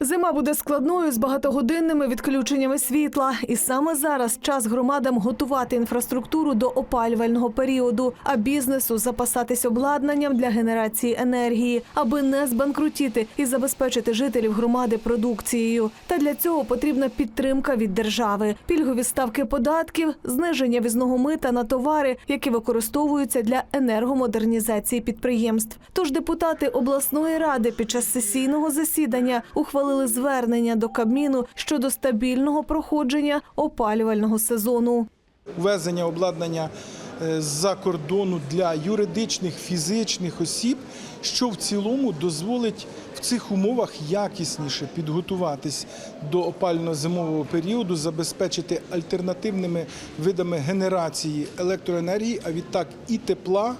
Зима буде складною з багатогодинними відключеннями світла, і саме зараз час громадам готувати інфраструктуру до опалювального періоду, а бізнесу запасатись обладнанням для генерації енергії, аби не збанкрутіти і забезпечити жителів громади продукцією. Та для цього потрібна підтримка від держави, пільгові ставки податків, зниження візного мита на товари, які використовуються для енергомодернізації підприємств. Тож депутати обласної ради під час сесійного засідання ухвалили звернення до Кабміну щодо стабільного проходження опалювального сезону. Ввезення обладнання е, з-за кордону для юридичних фізичних осіб, що в цілому дозволить в цих умовах якісніше підготуватись до опально-зимового періоду, забезпечити альтернативними видами генерації електроенергії, а відтак і тепла.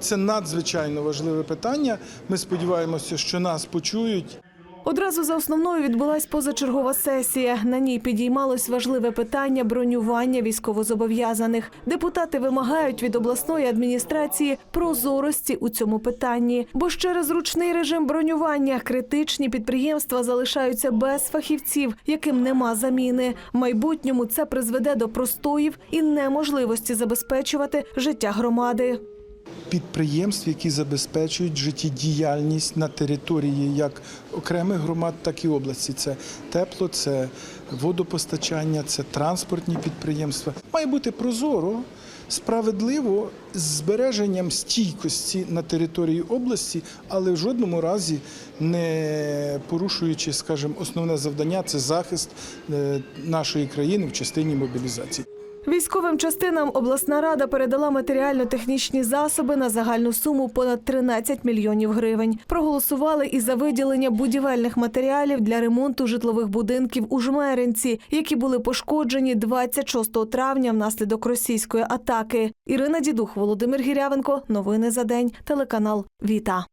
Це надзвичайно важливе питання. Ми сподіваємося, що нас почують. Одразу за основною відбулась позачергова сесія. На ній підіймалось важливе питання бронювання військовозобов'язаних. Депутати вимагають від обласної адміністрації прозорості у цьому питанні, бо ж через ручний режим бронювання критичні підприємства залишаються без фахівців, яким нема заміни. В майбутньому це призведе до простоїв і неможливості забезпечувати життя громади. Підприємств, які забезпечують життєдіяльність на території як окремих громад, так і області. Це тепло, це водопостачання, це транспортні підприємства. Має бути прозоро, справедливо з збереженням стійкості на території області, але в жодному разі не порушуючи, скажімо, основне завдання це захист е, нашої країни в частині мобілізації. Військовим частинам обласна рада передала матеріально-технічні засоби на загальну суму понад 13 мільйонів гривень. Проголосували і за виділення будівельних матеріалів для ремонту житлових будинків у Жмеринці, які були пошкоджені 26 травня внаслідок російської атаки. Ірина Дідух, Володимир Гірявенко. Новини за день. Телеканал Віта.